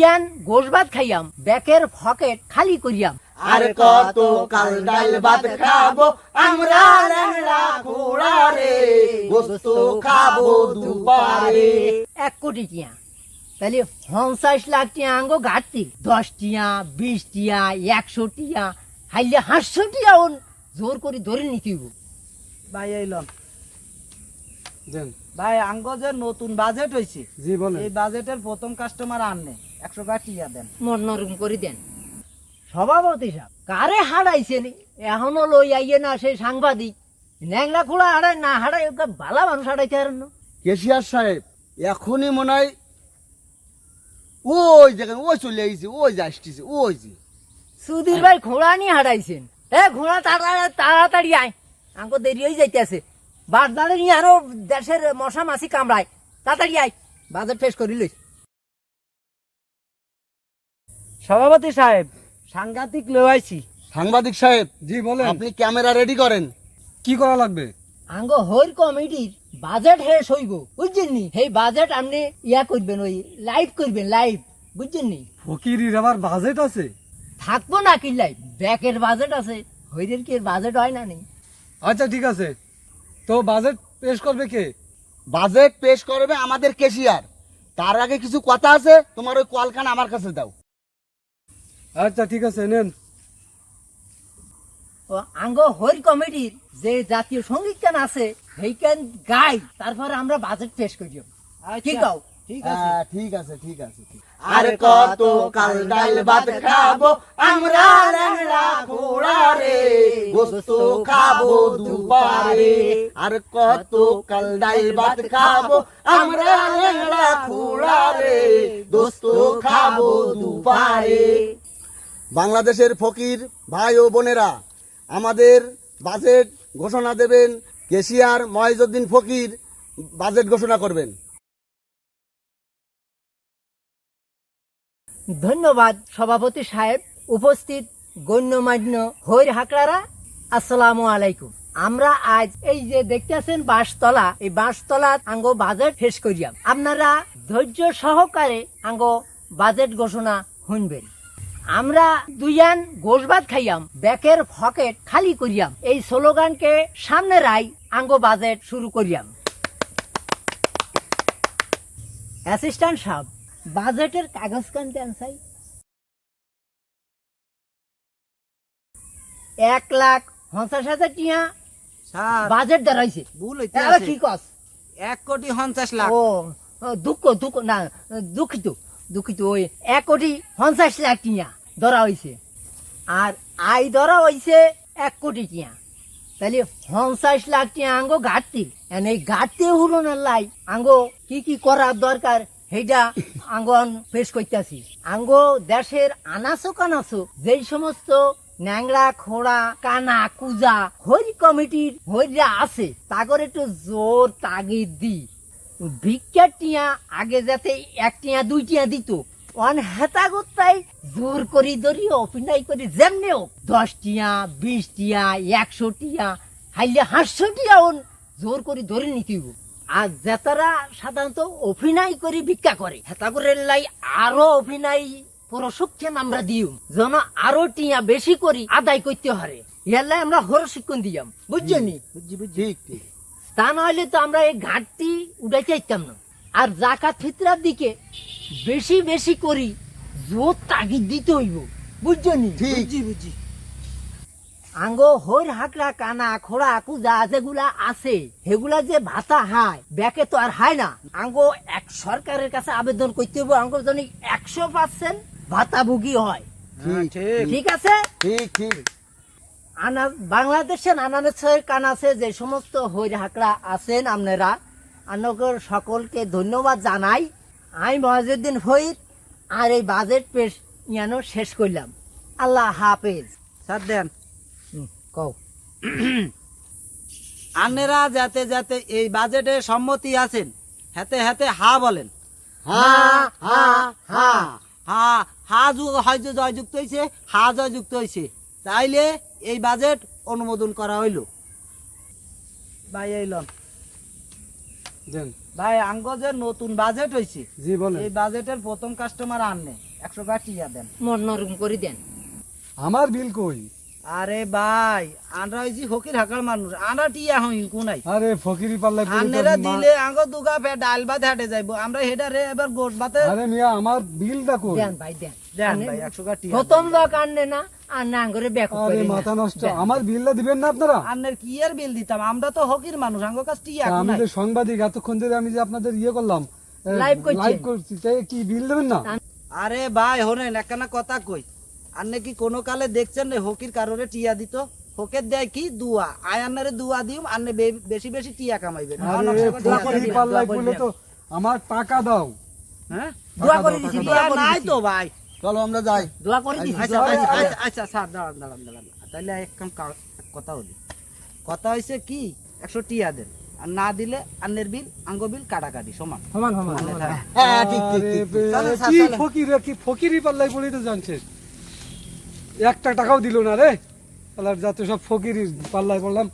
দুইয়ান গোশ ভাত খাইয়াম ব্যাকের পকেট খালি করিয়াম। আর কত কাল ডাল ভাত খাব আমরা ল্যাংড়া খোড়া রে গোস্ত খাব দুপারে। এক কোটি টিয়া। তাহলে পঞ্চাশ লাখ টিয়া আঙ্গো ঘাটতি। দশ টিয়া বিশ টিয়া একশো টিয়া হাইলে হাঁসশো টিয়া ওন জোর করে ধরে নিতে ভাই এইলন দেন। ভাই আঙ্গ যে নতুন বাজেট হয়েছে এই বাজেটের প্রথম কাস্টমার আননে একশো কাটিয়া দেন। মন নরম করে দেন। সভাপতি সাহেব কারে হারাইছেন এখনও লই আইয়ে না সেই সাংবাদিক। ন্যাংলা খোলা হারায় না হারায় ওকে ভালা মানুষ হারাইতে হারেন না। কেশিয়ার সাহেব এখনই মনে হয় ওই যেখানে ওই চলে আইছে ওই যে আসতেছে ওই যে। সুধীর ভাই ঘোড়া নিয়ে হারাইছেন। এ ঘোড়া তাড়াতাড়ি তাড়াতাড়ি আয়। আঙ্কো দেরি হয়ে যাইতেছে। বারদারে নিয়ে আরও দেশের মশা মাছি কামড়ায়। তাড়াতাড়ি আয়। বাজার ফেস করি লই সভাপতি সাহেব সাংঘাতিক লইছি সাংবাদিক সাহেব জি বলেন। আপনি ক্যামেরা রেডি করেন। কি করা লাগবে? আঙ্গ হইর কমিটির বাজেট শেষ হইব বুঝছেন নি? সেই বাজেট আপনি ইয়া করবেন ওই লাইভ করবেন লাইভ বুঝছেন নি? ফকিরির আবার বাজেট আছে? থাকব না কি লাইভ? ব্যাকের বাজেট আছে হইরের কি বাজেট হয় না নেই আচ্ছা ঠিক আছে। তো বাজেট পেশ করবে কে? বাজেট পেশ করবে আমাদের কেশিয়ার। তার আগে কিছু কথা আছে তোমার ওই কলখান আমার কাছে দাও। আচ্ছা ঠিক আছে নেন। ও আঙ্গ কমিটির যে জাতীয় সংগীত গান আছে সেইখান গাই তারপরে আমরা বাজেট পেশ করি। ঠিক আচ্ছা, ঠিক আছে। হ্যাঁ, ঠিক আছে ঠিক আছে আর কত কাল ডাল ভাত খাব আমরা ল্যাংড়া খোড়া রে গোস্ত খাব দুপারে। আর কত কাল ডাল ভাত খাব আমরা ল্যাংড়া খোড়া রে গোস্ত খাব দুপারে। বাংলাদেশের ফকির ভাই ও বোনেরা, আমাদের বাজেট ঘোষণা দেবেন, কেশিয়ার মহিজুদ্দিন ফকির বাজেট ঘোষণা করবেন। ধন্যবাদ, সভাপতি সাহেব। উপস্থিত গণ্যমান্য হইর হাকড়ারা আসসালামু আলাইকুম। আমরা আজ এই যে দেখতেছেন বাঁশতলা, এই বাঁশতলা আঙ্গ বাজেট শেষ করিয়াম। আপনারা ধৈর্য সহকারে আঙ্গ বাজেট ঘোষণা শুনবেন। আমরা দুইয়ান গোশ ভাত খাইয়াম ব্যাকের পকেট খালি করিয়াম। এই স্লোগানকে সামনে রাই আঙ্গ বাজেট শুরু করিয়াম। অ্যাসিস্ট্যান্ট সাহেব বাজেটের কাগজ কান দেন চাই এক লাখ পঞ্চাশ হাজার টিয়া বাজেট দাঁড়াইছে। কি কস? এক কোটি পঞ্চাশ লাখ। ও, দুঃখ দুঃখ না দুঃখিত। দুঃখিত ওই এক কোটি পঞ্চাশ লাখ টিয়া ধরা হয়েছে আর আই ধরা হয়েছে এক কোটি টিয়া। তাহলে পঞ্চাশ লাখ টিয়া আঙ্গো ঘাটতি। এই ঘাটতি হুরনের লাই আঙ্গো কি কি করার দরকার সেইটা আঙ্গন পেশ করতেছি। আঙ্গো দেশের আনাচো কানাচো যেই সমস্ত ন্যাংরা খোড়া, কানা, কুজা হরি কমিটির হরিরা আছে, তাগর একটু জোর তাগিদ দি। ভিক্ষা টিয়া আগে যাতে এক টিয়া, দুই টিয়া দিত। অন হেতা গোত্তাই জোর করি করি, যেমনি হোক। দশ টিয়া, বিশ টিয়া, একশো টিয়া, হাইলে হাঁসশো টিয়া ওন জোর ধরে আর যেতারা সাধারণত অভিনয় করে ভিক্ষা করে, হেতা করে লাই আরও অভিনয় প্রশিক্ষণ আমরা দিও যেন আরও টিয়া বেশি করি আদায় করতে হারে। ইয়ালাই আমরা হর শিক্ষণ দিয়াম। বুঝছেনি তা নইলে তো আমরা এই ঘাটতি উঠাইতে চাইতাম না। আর জাকাত ফিতরার দিকে বেশি বেশি করি জোর তাগিদ দিতে হইব। বুঝছনি ঠিক। বুঝছি বুঝছি। আঙ্গ হইর হাকড়া কানা খোড়া কুজা যেগুলা আছে সেগুলা যে ভাতা হায় ব্যাকে তো আর হায় না। আঙ্গ এক সরকারের কাছে আবেদন করতে হইব আঙ্গ জানি একশো পার্সেন্ট ভাতাভোগী হয় হ্যাঁ, ঠিক। ঠিক আছে? ঠিক ঠিক। আনা বাংলাদেশের আনারসের কান আছে যে সমস্ত হইর হাকড়া আছেন আপনারা আপনাদের সকলকে ধন্যবাদ জানাই। আমি মহাজুদ্দিন হইর আর এই বাজেট পেশ ইয়ানো শেষ করলাম। আল্লাহ হাফেজ। স্যার দেন। কও। আনেরা যাতে যাতে এই বাজেটে সম্মতি আছেন হাতে হাতে হা বলেন। হা হা হা। হা হা যুগ হয় যে জয়যুক্ত হয়েছে হা জয়যুক্ত হয়েছে তাইলে এই বাজেট অনুমোদন করা হইল। ভাই এইলন ভাই আঙ্গ যে নতুন বাজেট হয়েছে জি বলেন। এই বাজেটের প্রথম কাস্টমার আননে একশো টাকা দেন। মন নরম করে দেন। আমার বিল কই? আরে ভাই আমরা হইছি হকির হাকার মানুষ আমরা টিয়া হই কোনাই আরে ফকিরি পাল্লাই তো দিলে আঙ্গ দুগা ফে ডাল ভাত হাটে যাইবো। আমরা হেডা রে এবার গোট ভাতে আরে মিয়া আমার বিলটা কই? দেন ভাই দেন। দেন ভাই একশো টাকা টিয়া প্রথম লোক আনলে না আর না করে ব্যাক আরে মাথা নষ্ট। আমার বিলটা দিবেন না আপনারা? আন্নের কি আর বিল দিতাম? আমরা তো হকির মানুষ আঙ্গ কাছ টিয়া আমি কোনাই সাংবাদিক এতক্ষণ ধরে আমি যে আপনাদের ইয়ে করলাম Live করছেন। লাইভ করছি তাই কি বিল দেবেন না? আরে ভাই হনেন একখানা কথা কই। আন্নে কি কোনো কালে দেখছেন রে হকির কারোরে টিয়া দিত? হকের দেয় কি? দুয়া। দুয়া দিম আন্নে বে- বেশি বেশি টিয়া আরে আমার টাকা দাও। হ্যাঁ? দোয়া করে দিছি দোয়া নাই তো ভাই। চলো আমরা যাই। দোয়া করে দিছি আচ্ছা আচ্ছা, আচ্ছা আচ্ছা স্যার দাঁড়ান দাঁড়ান দাঁড়ান। তাহলে এক কাম কথা বলি। কথা হয়েছে কি একশো টিয়া দেন। আর না দিলে আন্নের বিল আঙ্গ বিল কাটাকাটি সমান। সমান সমান সমান। হ্যাঁ ঠিক ঠিক ঠিক কি। ফকির কি ফকিরি পাল্লাই পড়ে তো জানছে। একটা টাকাও দিল না রে। তাহলে যাতে সব ফকিরি পাল্লাই পড়লাম।